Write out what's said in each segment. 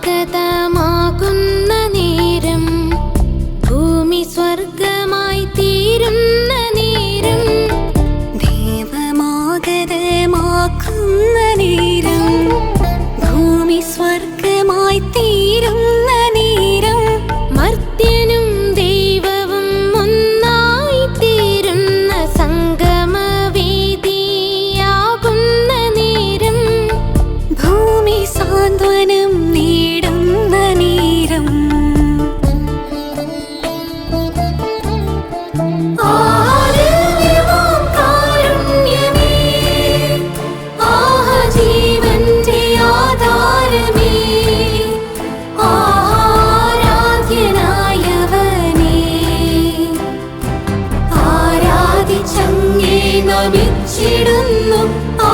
സ്വാഗതമാകുന്ന നേരം ഭൂമി भूमिस्वर् ചിടുന്നു ആ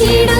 白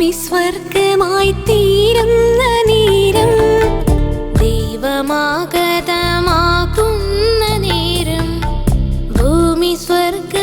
ഭൂമി സ്വർഗമായി തീരുന്ന നേരം ദൈവമാകതമാകുന്ന നേരം ഭൂമി സ്വർഗ